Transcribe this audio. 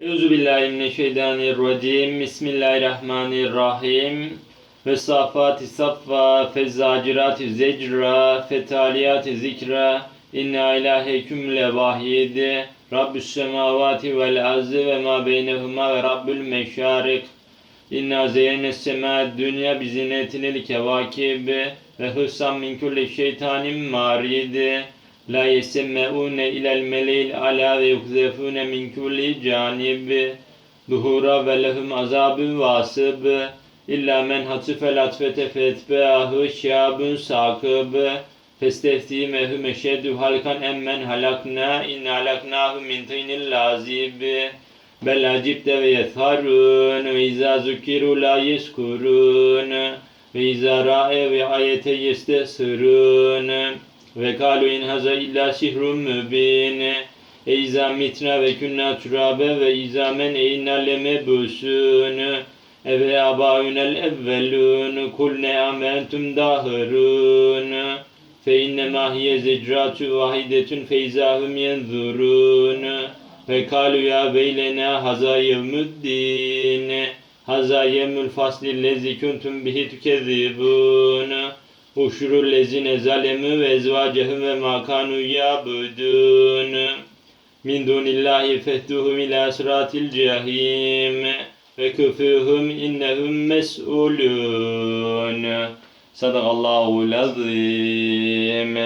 Euzu billahi mineşşeytanirracim. Bismillahirrahmanirrahim. Ve safati saffa, fezzacirati zecra, fetaliyati zikra. İnna ilaheküm levahid. Rabbüs semavati vel ardı ve ma beynehuma ve Rabbül meşarik. İnna zeyyene sema dünya bizinetinil kevakib ve hıssam min kulli şeytanin marid. La yesemmeune ilel melil ala ve yukzefune min kulli canib. Duhura ve lehum azabun vasıb. İlla men hatifel atfete fetbeahı şabun sakıb. Festefti mehum eşedü halkan emmen halakna inna halaknahu min tinil lazib. Bel acibte ve yetharun ve izâ zukiru la yeskurun ve izâ ra'e ve ayete yestesirun ve kalu in haza illa sihrun mübin e izâ mitna ve künna turabe ve izâ men e inna lemebusûn e ve abâünel evvelûn. Kul ne amentum dahirûn fe innemâ hiye zecratu vahidetun fe izâhum yenzurûn. Ve kalu ya veylena haza yevmüddin haza yevmül fasli lezi kuntum bihi tükezzibun Uşrul lezine zalemü ve ezvacehum ve makanu yabudun min dunillahi fehduhum ila sıratil cehim. Ve küfühum innehum mes'ulun Sadakallahu lazim